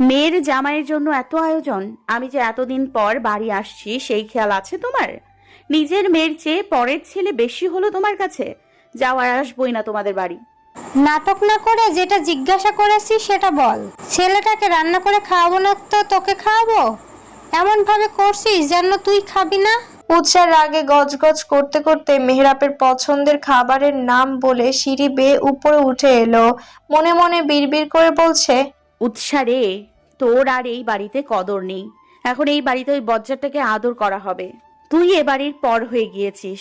মেয়ের জামাইয়ের জন্য এত আয়োজন আমি যে এতদিন পর বাড়ি আসছি সেই খেয়াল আছে তোমার? নিজের মেয়ের চেয়ে পরের ছেলে বেশি হলো তোমার কাছে? যাওয়ার আসবই না তোমাদের বাড়ি। নাটক না করে যেটা জিজ্ঞাসা করেছি সেটা বল। ছেলেটাকে রান্না করে খাওয়াবো না তো তোকে খাওয়াবো? এমন ভাবে করছিস যেন তুই খাবি না? উৎসার রাগে গজগজ করতে করতে মেহরাবের পছন্দের খাবারের নাম বলে সিঁড়ি বেয়ে উপরে উঠে এলো। মনে মনে বিড়বিড় করে বলছে উৎসারে তোর আর এই বাড়িতে কদর নেই। এখন এই বাড়িতে ওই বজ্জারটাকে আদর করা হবে। তুই এ বাড়ির পর হয়ে গিয়েছিস।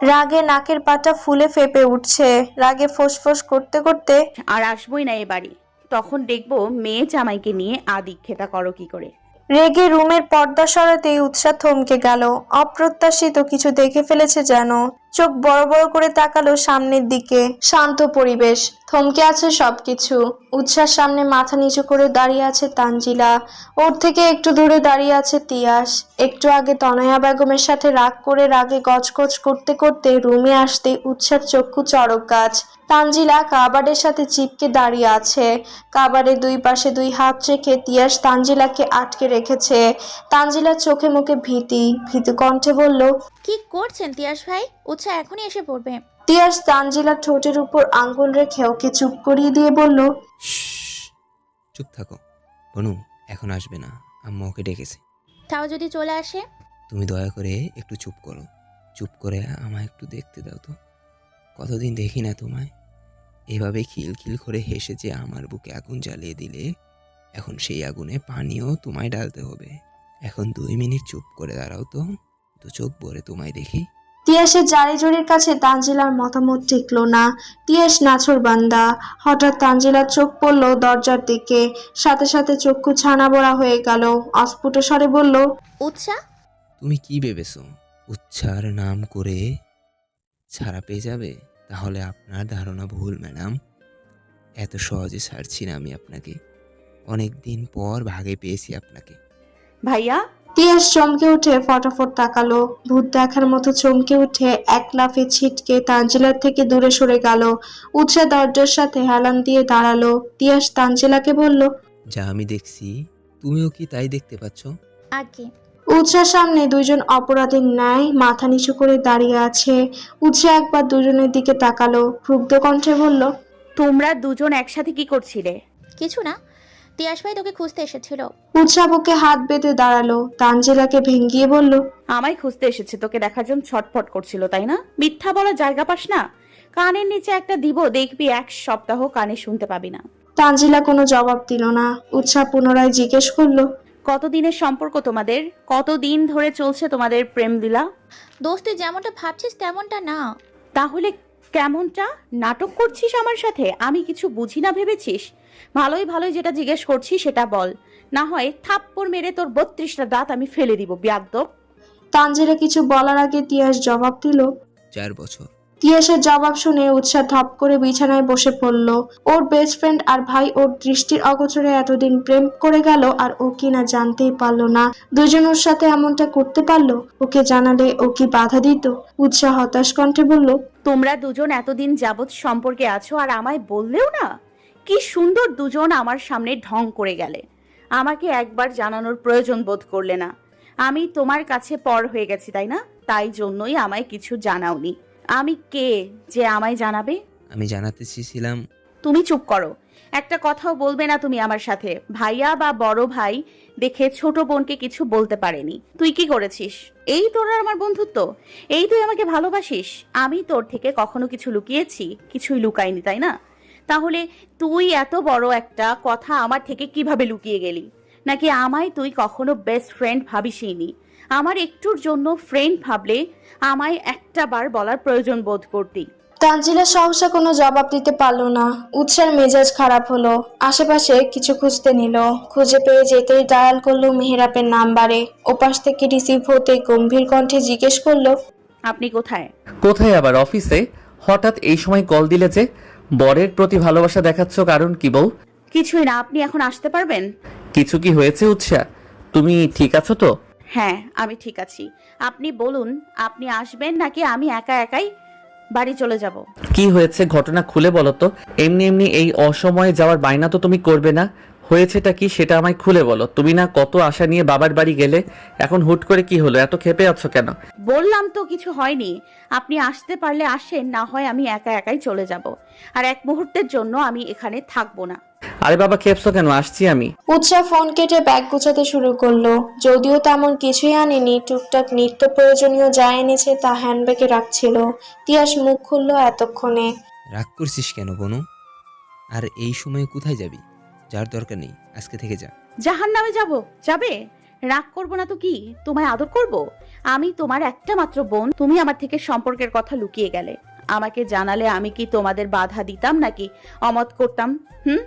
রাগে নাকের পাটা ফুলে ফেপে উঠছে। রাগে ফোঁসফোঁস করতে করতে আর আসবই না এ বাড়ি। তখন দেখব মেয়ে জামাইকে নিয়ে আদিক্ষেতা করো কি করে। রেগে রুমের পর্দা সরাতেই উৎসাহ থমকে গেল। অপ্রত্যাশিত কিছু দেখে ফেলেছে যেন। চোখ বড় বড় করে তাকালো সামনের দিকে। শান্ত পরিবেশ, থমকে আছে সবকিছু। উৎসার সামনে মাথা নিচু করে দাঁড়িয়ে আছে তানজিলা। ওর থেকে একটু দূরে দাঁড়িয়ে আছে তিয়াস। একটু আগে তনয়া বেগমের সাথে রাগ করে রাগে গজগজ করতে করতে রুমে আসতে উৎসার চক্ষু চড়ক গাছ। তানজিলা কাবাডের সাথে চিপকে দাঁড়িয়ে আছে। কাবাডের দুই পাশে দুই হাত রেখে তিয়াস তানজিলাকে আটকে রেখেছে। তানজিলার চোখে মুখে ভীতি। ভীতু কণ্ঠে বলল কি করছেন তিয়াস ভাই? উৎসাহ এখনই এসে পড়বে। তিয়াস তানজিলার ঠোঁটের উপর আঙ্গুল রেখে ওকে চুপ করিয়ে দিয়ে বলল চুপ থাকো। বনু এখন আসবে না। আম্মা ওকে ডেকেছে। তাও যদি চলে আসে? তুমি দয়া করে একটু চুপ করো। চুপ করে আমায় একটু দেখতে দাও তো। কতদিন দেখি না তোমায়। এভাবে খিলখিল করে হেসে যে আমার বুকে আগুন জ্বালিয়ে দিলে এখন সেই আগুনে পানিও তোমায় ডালতে হবে। এখন দুই মিনিট চুপ করে দাঁড়াও তো। দু চোখ ভরে তোমায় দেখি। তিয়াসের জারিজুরির কাছে তানজিলার মতামত টিকলো না। তিয়াস নাছর বান্দা। হঠাৎ তানজিলার চোখ পড়ল দরজার দিকে। সাথে সাথে চক্ষু ছানা বড়া হয়ে গেল। অস্ফুট স্বরে বলল উৎসাহ তুমি কি ভেবেছো? উচ্চার নাম করে ছাড়া পেয়ে যাবে? তাহলে আপনার ধারণা ভুল ম্যাডাম। এত সহজে ছাড়ছি না আমি আপনাকে। অনেক দিন পর ভাগে পেয়েছি আপনাকে। ভাইয়া তিয়াস চমকে উঠে ফটাফট তাকালো। ভূত দেখার মতো চমকে উঠে এক লাফে ছিটকে তানজিলার থেকে দূরে সরে গেল। উৎসাহ দরজার সাথে হেলান দিয়ে দাঁড়াল। তিয়াস তানজিলাকে বলল যা আমি দেখছি তুমিও কি তাই দেখতে পাচ্ছ? আগে। উৎসার সামনে দুইজন অপরাধীর ন্যায় মাথা নিচু করে দাঁড়িয়ে আছে। উৎসাহ একবার দুজনের দিকে তাকালো। ক্ষুব্ধ কণ্ঠে বলল তোমরা দুজন একসাথে কি করছিলে? কিছু না তিয়াস ভাই তোকে খুঁজতে এসেছিল। উৎসাহ বুকে হাত বেঁধে দাঁড়াল তানজিলাকে ভেঙ্গিয়ে বলল আমায় খুঁজতে এসেছে তোকে দেখার জন্য ছটফট করছিল তাই না? মিথ্যা বলার জায়গা পাস না? কানের নিচে একটা দিব দেখবি এক সপ্তাহ কানে শুনতে পাবি না। তাঞ্জিলা কোনো জবাব দিল না। উৎসাহ পুনরায় জিজ্ঞেস করল কতদিনের সম্পর্ক তোমাদের? কতদিন ধরে চলছে তোমাদের প্রেম লীলা দোস্ত তুই যেমনটা ভাবছিস তেমনটা না। তাহলে কেমনটা? নাটক করছিস আমার সাথে? আমি কিছু বুঝি না ভেবেছিস? ভালোই ভালোই যেটা জিজ্ঞেস করছি সেটা বল। না হয় থাপ্পড় মেরে তোর বত্রিশটা দাঁত আমি ফেলে দিব ব্যাগদব তানজিলা কিছু বলার আগে তিয়াস জবাব দিল। চার বছর। তিয়াসের জবাব শুনে উৎসাহ ধপ করে বিছানায় বসে পড়ল। ওর বেস্ট ফ্রেন্ড আর ভাই ওর দৃষ্টির অগোচরে এতদিন প্রেম করে গেল আর ও কি না জানতেই পারল না। দুজন ওর সাথে এমনটা করতে পারল ওকে জানালে ও কি বাধা দিত? উৎসাহ হতাশ কণ্ঠে বলল তোমরা দুজন এতদিন যাবৎ সম্পর্কে আছো আর আমায় বললেও না? কি সুন্দর দুজন আমার সামনে ঢং করে গেলে। আমাকে একবার জানানোর প্রয়োজন বোধ করলে না। আমি তোমার কাছে পর হয়ে গেছি তাই না? তাই জন্যই আমায় কিছু জানাওনি। আমি কে যে আমায় জানাবে? আমি জানাতে চেয়েছিলাম। তুমি চুপ করো। একটা কথাও বলবে না তুমি আমার সাথে। ভাইয়া বা বড় ভাই দেখে ছোট বোনকে কিছু বলতে পারেনি। তুই কি করেছিস? এই তোর আর আমার বন্ধুত্ব? এই তুই আমাকে ভালোবাসিস? আমি তোর থেকে কখনো কিছু লুকিয়েছি? কিছুই লুকাইনি তাই না? তাহলে তুই এত বড় একটা কথা আমার থেকে কীভাবে লুকিয়ে গেলি? নাকি আমায় তুই কখনো বেস্ট ফ্রেন্ড ভাবিসইনি? আমার একটুর জন্য ফ্রেন্ড ভাবলে আমায় একটা বার বলার প্রয়োজন বোধ করতি। তানজিলা সহসা কোনো জবাব দিতে পারল না। উৎসার মেজাজ খারাপ হলো। আশেপাশে কিছু খুঁজতে নিল। খুঁজে পেয়ে যেতেই ডায়াল করল মেহেরাপের নাম্বারে। ওপাশ থেকে রিসিভ হতে গম্ভীর কণ্ঠে জিজ্ঞেস করল আপনি কোথায়? কোথায় আবার? অফিসে? হঠাৎ এই সময় কল দিলে যে বরের প্রতি ভালোবাসা দেখাচ্ছ কারণ কি বউ? কিছুই না আপনি এখন আসতে পারবেন? কিছু কি হয়েছে উৎসা? তুমি ঠিক আছো তো? হ্যাঁ আমি ঠিক আছি। আপনি বলুন আপনি আসবেন নাকি আমি একা একাই বাড়ি চলে যাব। কি হয়েছে ঘটনা খুলে বলো তো? এমনি এমনি এই অসময়ে যাওয়ার বায়না তো তুমি করবে না। হয়েছেটা কি সেটা আমায় খুলে বলো। তুমি না কত আশা নিয়ে বাবার বাড়ি গেলে? এখন হুট করে কি হলো? এত খেপে আছো কেন? বললাম তো কিছু হয়নি। আপনি আসতে পারলে আসেন না হয় আমি একা একাই চলে যাব। আর এক মুহূর্তের জন্য আমি এখানে থাকব না। আরে বাবা খেপছো কেন? আসছি আমি। উৎসা ফোন কেটে ব্যাগ গুছাতে শুরু করল। যদিও তেমন কিছুই আনেনি টুকটাক নিত্য প্রয়োজনীয় যা এনেছে তা হ্যান্ডব্যাগে রাখছিল। তিয়াস মুখ খুললো এতক্ষণে। রাগ করছিস কেন বনু? আর এই সময়ে কোথায় যাবি? যার দরকার নেই আজকে থেকে যা। জাহান নামে যাব? যাবে? রাগ করব না তো কি? তোমায় আদর করব? আমি তোমার একটা মাত্র বোন তুমি আমার থেকে সম্পর্কের কথা লুকিয়ে গেলে। আমাকে জানালে আমি কি তোমাদের বাধা দিতাম নাকি? অমত করতাম হুম?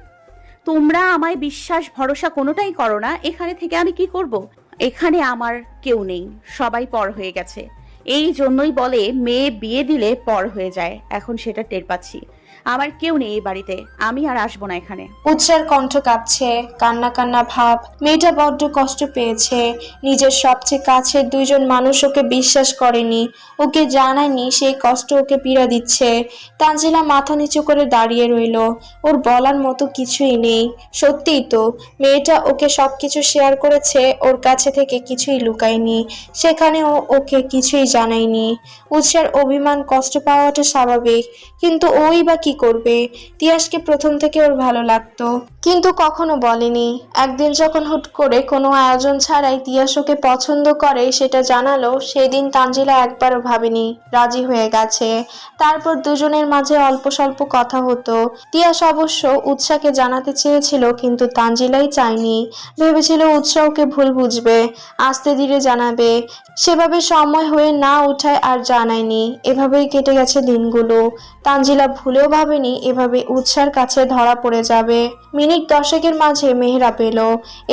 তোমরা আমায় বিশ্বাস, ভরসা কোনোটাই করো না। এখানে থেকে আমি কি করব? এখানে আমার কেউ নেই। সবাই পর হয়ে গেছে। এই জন্যই বলে, মেয়ে বিয়ে দিলে পর হয়ে যায়। এখন সেটা টের পাচ্ছি। আমার কেউ নেই এই বাড়িতে, আমি আর আসব না এখানে। উৎসার কণ্ঠ কাঁপছে, কান্না কান্না ভাব। মেয়েটা বড্ড কষ্ট পেয়েছে। নিজের সবচেয়ে কাছের দুইজন মানুষ ওকে বিশ্বাস করেনি। ওকে জানায়নি, সেই কষ্ট ওকে পীড়া দিচ্ছে। তানজিলা মাথা নিচু করে দাঁড়িয়ে রইল। ওর বলার মতো কিছুই নেই। সত্যিই তো, মেয়েটা ওকে সবকিছু শেয়ার করেছে, ওর কাছে থেকে কিছুই লুকায়নি। সেখানে ও ওকে কিছুই জানায়নি। উৎসার অভিমান কষ্ট পাওয়াটা স্বাভাবিক। কিন্তু ওই বা কি করবে। তিয়াসকে প্রথম থেকে ওর ভালো লাগতো। কিন্তু কখনো বলেনি। একদিন যখন হুট করে কোনো আয়োজন ছাড়াই তিয়াস ওকে পছন্দ করে, সেটা জানালো, সেদিন তানজিলা একবারও ভাবেনি, রাজি হয়ে গেছে। তারপর দুজনের মাঝে অল্প স্বল্প কথা হতো। তিয়াস অবশ্য উৎসাকে জানাতে চেয়েছিল, কিন্তু তানজিলাই চায়নি। ভেবেছিল উৎসাহ ওকে ভুল বুঝবে, আস্তে ধীরে জানাবে। সেভাবে সময় হয়ে না উঠায় আর জানায়নি। এভাবেই কেটে গেছে দিনগুলো। তানজিলা ভুলেও ভাবেনি এভাবে উৎসার কাছে ধরা পড়ে যাবে। মিনিট দশেকের মাঝে মেহরা পেল।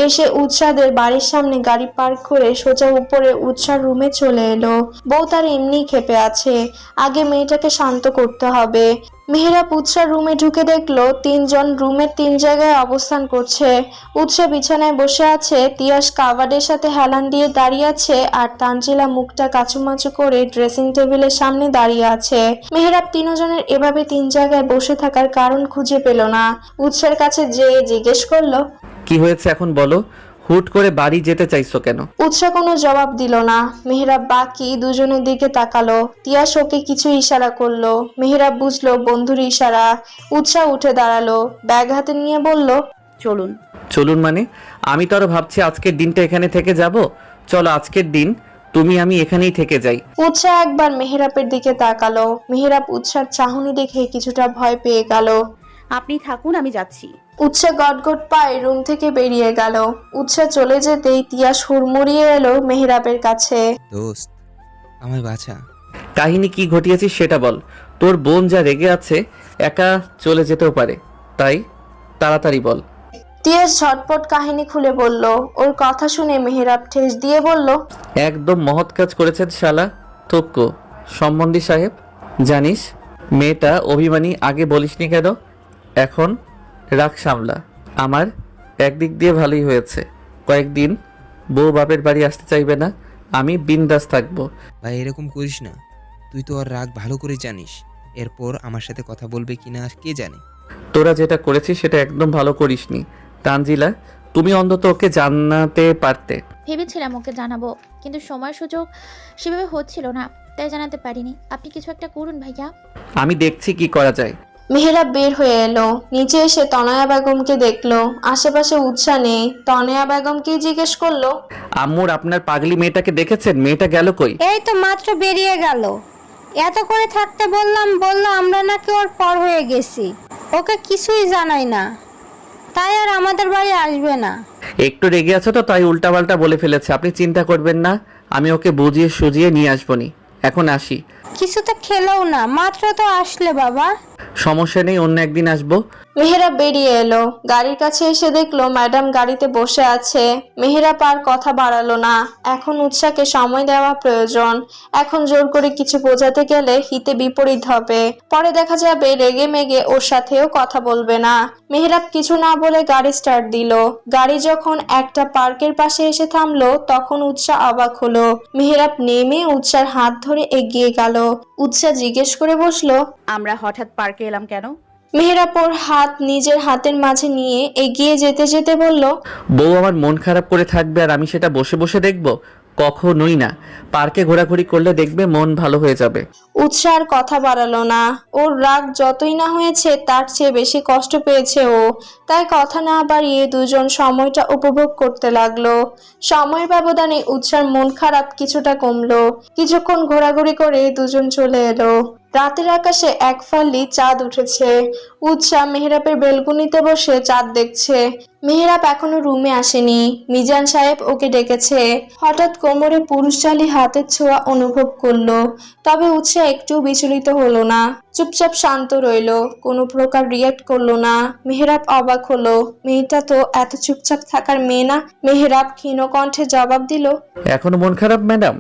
এসে উৎসাদের বাড়ির সামনে গাড়ি পার্ক করে সোজা উপরে উৎসার রুমে চলে এলো। বউ তার এমনি খেপে আছে। আগে মেয়েটাকে শান্ত করতে হবে। মেহেরাব উৎসার রুমে ঢুকে দেখল তিনজন রুমের তিন জায়গায় অবস্থান করছে। উৎসা বিছানায় বসে আছে, তিয়াস কাবাডের সাথে হেলান দিয়ে দাঁড়িয়ে আছে আর তানজিলা মুখটা কাচুমাচু করে ড্রেসিং টেবিলের সামনে দাঁড়িয়ে আছে। মেহেরাব তিনজনের এভাবে তিন জায়গায় বসে থাকার কারণ খুঁজে পেল না। উৎসার কাছে যেয়ে জিজ্ঞেস করল, কি হয়েছে এখন বলো? হুট করে বাড়ি যেতে চাইছো কেন? উৎসা কোনো জবাব দিল না। মেহরাব বাকি দুজনের দিকে তাকালো। তিয়াস ওকে কিছু ইশারা করল। মেহরাব বুঝলো বন্ধুর ইশারা। উৎসাহ উঠে দাঁড়াল। ব্যাগ হাতে নিয়ে বলল চলুন। চলুন মানে? আমি তো আরও ভাবছি আজকের দিনটা এখানে থেকে যাব। চলো আজকের দিন তুমি আমি এখানেই থেকে যাই। উৎসাহ একবার মেহরাবের দিকে তাকালো। মেহরাব উৎসার চাহনি দেখে কিছুটা ভয় পেয়ে গেল। আপনি থাকুন আমি যাচ্ছি। উৎসা গটগট পায়ে রুম থেকে বেরিয়ে গেল। উৎসা চলে যেতেই তিয়াস হুড়মুড়িয়ে এলো মেহরাবের কাছে। দোস্ত আমায় বাঁচা কাহিনী কি ঘটিয়েছিস সেটা বল। তোর বোন যা রেগে আছে একা চলে যেতেও পারে। তাই তাড়াতাড়ি বল। তিয়াস ঝটপট কাহিনী খুলে বলল। ওর কথা শুনে মেহরাব ঠেস দিয়ে বলল একদম মহৎ কাজ করেছেন শালা থোক্কো। সম্বন্ধী সাহেব জানিস মেয়েটা অভিমানী আগে বলিসনি কেন? এখন রাগ সামলা। আমার একদিক দিয়ে ভালোই হয়েছে। কয়েকদিন বউ বাপের বাড়ি আসতে চাইবে না আমি বিন্দাস থাকব। ভাই এরকম করিস না। তুই তো আর রাগ ভালো করে জানিস। এরপর আমার সাথে কথা বলবে কিনা কে জানে? তোরা যেটা করেছিস সেটা একদম ভালো করিসনি। তানজিলা তুমি অন্তত ওকে জানাতে পারতে। ভেবেছিলাম ওকে জানাব কিন্তু সময় সুযোগ সেভাবে হচ্ছিল না তাই জানাতে পারিনি। আপনি কিছু একটা করুন ভাইয়া। আমি দেখছি কি করা যায়। মেহেরাব বের হয়ে এলো। নিচে এসে তনয়া বেগমকে দেখল। আশেপাশে উৎসাহ নেই। তনয়া বেগমকে জিজ্ঞেস করল আম্মুর আপনার পাগলি মেয়েটাকে দেখেছেন? মেয়েটা গেল কই? এই তো মাত্র বেরিয়ে গেল। এত করে থাকতে বললাম বলল আমরা নাকি ওর পর হয়ে গেছি। ওকে কিছুই জানাই না। তাই আর আমাদের বাড়ি আসবে না। একটু রেগে আছো তো তাই উল্টাপাল্টা বলে ফেলেছে। আপনি চিন্তা করবেন না আমি ওকে বুঝিয়ে সুজিয়ে নিয়ে আসবনি। এখন আসি। কিছু তো খেলেও না মাত্র তো আসলে বাবা। সমস্যা নেই অন্য একদিন আসব। মেহেরাব বেরিয়ে এলো। গাড়ির কাছে এসে দেখল ম্যাডাম গাড়িতে বসে আছে। মেহেরাব আর কথা বাড়ালো না। এখন উৎসাকে সময় দেওয়া প্রয়োজন। এখন জোর করে কিছু বোঝাতে গেলে হিতে বিপরীত হবে। পরে দেখা যাবে রেগে মেগে ওর সাথেও কথা বলবে না। মেহেরাব কিছু না বলে গাড়ি স্টার্ট দিল। গাড়ি যখন একটা পার্কের পাশে এসে থামলো, তখন উৎসাহ অবাক হলো। মেহেরাব নেমে উৎসার হাত ধরে এগিয়ে গেল। উৎসাহ জিজ্ঞেস করে বসল, আমরা হঠাৎ পার্কে এলাম কেন? মেহেরাব ওর হাত নিজের হাতের মাঝে নিয়ে এগিয়ে যেতে যেতে বলল, বউ আমার মন খারাপ করে থাকবে আর আমি সেটা বসে বসে দেখব? কখনোই না। পার্কে ঘোরাঘুরি করলে দেখবে মন ভালো হয়ে যাবে। উৎসাহ আর কথা বাড়ালো না। ওর রাগ যতই না হয়েছে, তার চেয়ে বেশি কষ্ট পেয়েছে ও। তাই কথা না বাড়িয়ে দুজন সময়টা উপভোগ করতে লাগল। সময়ের ব্যবধানে উৎসার মন খারাপ কিছুটা কমলো। কিছুক্ষণ ঘোরাঘুরি করে দুজন চলে এলো। রাতের আকাশে এক ফাল্লি চাঁদ উঠেছে। উৎসাহ মেহরাবের বেলকুনিতে বসে চাঁদ দেখছে। মেহরাব এখনও রুমে আসেনি। মিজান সাহেব ওকে ডেকেছে। হঠাৎ কোমরে পুরুষশালী হাতের ছোঁয়া অনুভব করল, তবে উৎসাহ একটু বিচলিত হলো না। চুপচাপ শান্ত রইল, কোনো প্রকার রিয়াক্ট করল না। মেহরাব অবাক হলো, মেয়েটা তো এত চুপচাপ থাকার মেয়ে না। মেহরাব ক্ষীণ কণ্ঠে জবাব দিল, এখনও মন খারাপ ম্যাডাম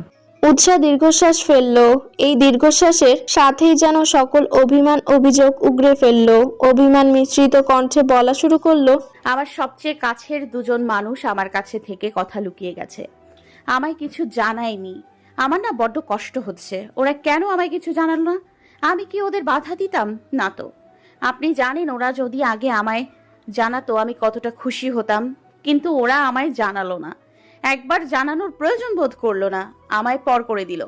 উৎসাহ দীর্ঘশ্বাস ফেলল। এই দীর্ঘশ্বাসের সাথেই যেন সকল অভিমান, অভিযোগ উগরে ফেলল। অভিমান মিশ্রিত কণ্ঠে বলা শুরু করল, আমার সবচেয়ে কাছের দুজন মানুষ আমার কাছে থেকে কথা লুকিয়ে গেছে। আমায় কিছু জানায়নি। আমার না বড্ড কষ্ট হচ্ছে। ওরা কেন আমায় কিছু জানালো না? আমি কি ওদের বাধা দিতাম? না তো। আপনি জানেন, ওরা যদি আগে আমায় জানাতো, আমি কতটা খুশি হতাম। কিন্তু ওরা আমায় জানালো না। একবার জানানোর প্রয়োজন বোধ করল না। আমায় পর করে দিল।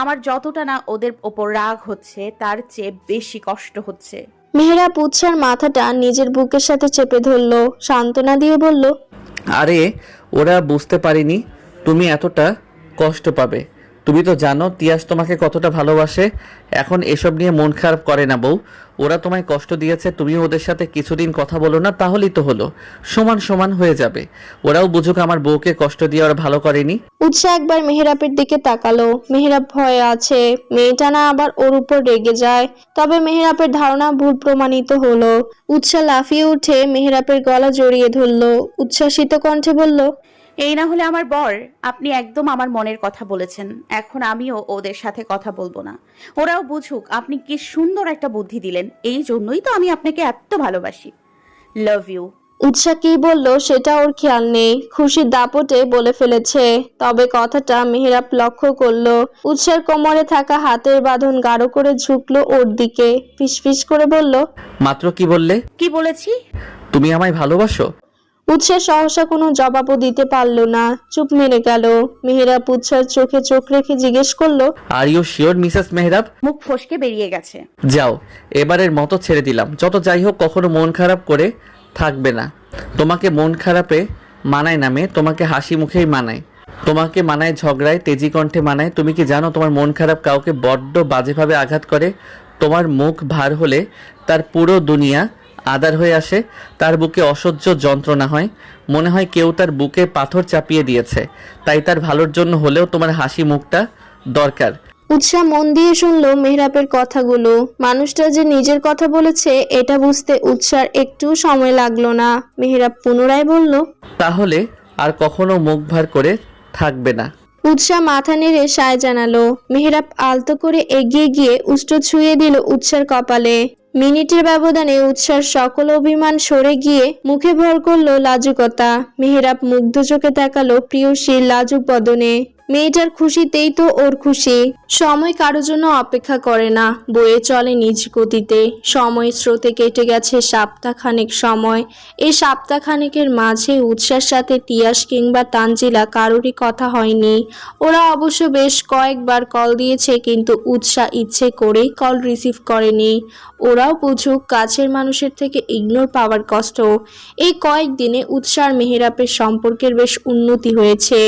আমার যতটা না ওদের ওপর রাগ হচ্ছে তার চেয়ে বেশি কষ্ট হচ্ছে। মেহেরা পুচ্ছার মাথাটা নিজের বুকের সাথে চেপে ধরলো সান্ত্বনা দিয়ে বলল আরে ওরা বুঝতে পারেনি তুমি এতটা কষ্ট পাবে। তুমি তো জানো তিয়াস তোমাকে কতটা ভালোবাসে। এখন এসব নিয়ে মন খারাপ করে না বউ। ওরা তোমায় কষ্ট দিয়েছে, তুমি ওদের সাথে কিছুদিন কথা বলো না, তাহলেই তো হলো। সমান সমান হয়ে যাবে। ওরাও বুঝুক আমার বউকে কষ্ট দিয়ে ওরা ভালো করেনি। উৎসাহ একবার মেহেরাবের দিকে তাকালো। মেহেরাব ভয়ে আছে। মেয়েটা না আবার ওর উপর রেগে যায়। তবে মেহেরাবের ধারণা ভুল প্রমাণিত হলো। উৎসাহ লাফিয়ে উঠে মেহেরাবের গলা জড়িয়ে ধরলো। উচ্ছ্বাসিত কণ্ঠে বলল এই না হলে আমার বর আপনি একদম আমার মনের কথা বলেছেন। এখন আমিও ওদের সাথে কথা বলব না। ওরাও বুঝুক আপনি কি সুন্দর একটা বুদ্ধি দিলেন। এই জন্যই তো আমি আপনাকে এত ভালোবাসি। লাভ ইউ উৎসাহ কি বলল সেটা ওর খেয়াল নেই। খুশির দাপটে বলে ফেলেছে। তবে কথাটা মেহেরাব লক্ষ্য করল। উৎসার কোমরে থাকা হাতের বাঁধন গাঢ় করে ঝুঁকলো ওর দিকে। ফিসফিস করে বলল মাত্র কি বললে? কি বলেছি? তুমি আমায় ভালোবাসো? উৎসাহ সহসা কোনো জবাবও দিতে পারল না। চুপ মেরে গেল। মেহেরাব উৎসার চোখে চোখ রেখে জিজ্ঞেস করল are you sure Mrs Mehrab মুখ ফসকে বেরিয়ে গেছে। যাও এবারের মতো ছেড়ে দিলাম। যত যাই হোক কখনো মন খারাপ করে থাকবে না। তোমাকে মন খারাপে মানায় না মেয়ে তোমাকে হাসি মুখেই মানায়। তোমাকে মানায় ঝগড়ায় তেজি কণ্ঠে মানায়। তুমি কি জানো তোমার মন খারাপ কাউকে বড্ড বাজেভাবে আঘাত করে? তোমার মুখ ভার হলে তার পুরো দুনিয়া আদার হয়ে আসে তার বুকে অসহ্য যন্ত্রণা হয়। মনে হয় কেউ তার বুকে পাথর চাপিয়ে দিয়েছে। তাই তার ভালোর জন্য হলেও তোমার হাসি মুখটা দরকার। উৎসাহ মন দিয়ে শুনলো মেহরাবের কথাগুলো। মানুষটা যে নিজের কথা বলেছে এটা বুঝতে উৎসার একটু সময় লাগল না। মেহরাব পুনরায় বলল তাহলে আর কখনো মুখ ভার করে থাকবে না। উৎসাহ মাথা নেড়ে সায় জানালো। মেহরাব আলতো করে এগিয়ে গিয়ে উষ্ঠ ছুঁয়ে দিল উৎসার কপালে। মিনিটের ব্যবধানে উৎসার সকল অভিমান সরে গিয়ে মুখে ভর করল লাজুকতা। মেহরাব মুগ্ধ চোখে তাকালো প্রিয়সীর লাজুক বদনে। মেয়েটার খুশিতেই তো ওর খুশি। সময় কারও জন্য অপেক্ষা করে না, বয়ে চলে নিজ গতিতে। সময় স্রোতে কেটে গেছে সপ্তাহখানেক সময়। এই সপ্তাহখানেকের মাঝে উৎসার সাথে তিয়াস কিংবা তানজিলা কারোরই কথা হয়নি। ওরা অবশ্য বেশ কয়েকবার কল দিয়েছে কিন্তু উৎসাহ ইচ্ছে করেই কল রিসিভ করেনি। ওরাও বুঝুক কাছের মানুষের থেকে ইগনোর পাওয়ার কষ্ট। এই কয়েকদিনে উৎসাহ আর মেহেরাপের সম্পর্কের বেশ উন্নতি হয়েছে।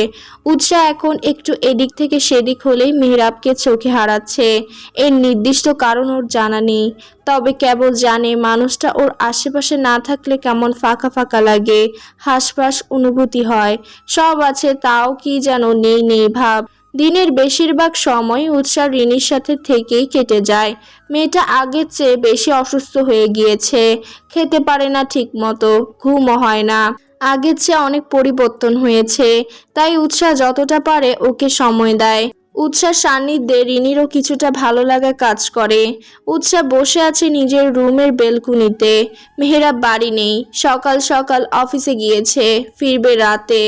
উৎসাহ এখন একটু এদিক থেকে সেদিক হলেই মেহরাবকে চোখে হারাচ্ছে। এর নির্দিষ্ট কারণ ওর জানা নেই। তবে কেবল জানে মানুষটা ওর আশেপাশে না থাকলে কেমন ফাঁকা ফাঁকা লাগে, হাসপাস অনুভূতি হয়। সব আছে, তাও কি যেন নেই নেই ভাব। দিনের বেশিরভাগ সময় উৎসাহ রিনির সাথে থেকেই কেটে যায়। মেয়েটা আগের চেয়ে বেশি অসুস্থ হয়ে গিয়েছে। খেতে পারে না ঠিক মতো ঘুমও হয় না। আগের চেয়ে অনেক পরিবর্তন হয়েছে। তাই উৎসাহ যতটা পারে ওকে সময় দেয়। উৎসাহ সান্নিধ্যে রিনিরও কিছুটা ভালো লাগা কাজ করে। উৎসাহ বসে আছে নিজের রুমের বেলকুনিতে। মেহেরাব বাড়ি নেই। সকাল সকাল অফিসে গিয়েছে, ফিরবে রাতে।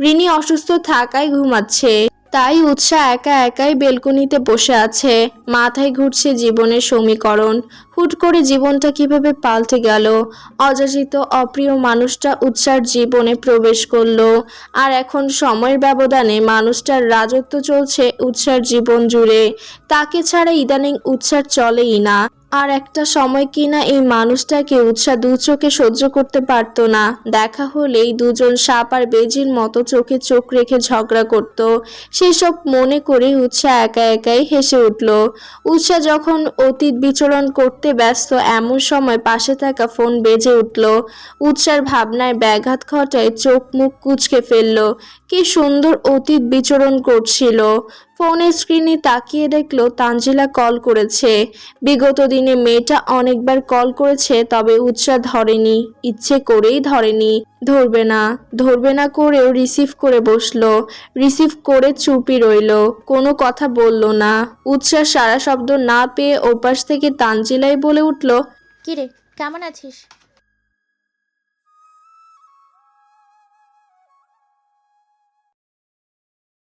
রিনি অসুস্থ থাকায় ঘুমাচ্ছে। তাই উৎসাহ একা একাই বেলকুনিতে বসে আছে। মাথায় ঘুরছে জীবনের সমীকরণ। হুট করে জীবনটা কীভাবে পাল্টে গেল? অযাচিত অপ্রিয় মানুষটা উৎসার জীবনে প্রবেশ করল। আর এখন সময়ের ব্যবধানে মানুষটার রাজত্ব চলছে উৎসার জীবন জুড়ে। তাকে ছাড়া ইদানিং উৎসার চলেই না। আর একটা সময় কিনা এই মানুষটাকে উৎসাহ দু চোখে সহ্য করতে পারতো না। দেখা হলেই দুজন সাপ আর বেজির মতো চোখে চোখ রেখে ঝগড়া করত। সেই সব মনে করে উৎসাহ একা একাই হেসে উঠল। উৎসাহ যখন অতীত বিচরণ করতে ব্যস্ত এমন সময় পাশে থাকা ফোন বেজে উঠল। উৎসার ভাবনায় ব্যাঘাত ঘটায় চোখ মুখ কুচকে ফেলল। কি সুন্দর অতীত বিচরণ করছিল। ফোনের স্ক্রিনে তাকিয়ে দেখল তানজিলা কল করেছে। বিগত দিনে মেয়েটা অনেকবার কল করেছে, তবে উৎসাহ ধরেনি। ইচ্ছে করেই ধরেনি। ধরবে না। ধরবে না করেও রিসিভ করে বসল। রিসিভ করে চুপি রইল। কোনো কথা বলল না। উৎসাহ সারা শব্দ না পেয়ে ওপাশ থেকে তানজিলাই বলে উঠল, কিরে, কেমন আছিস?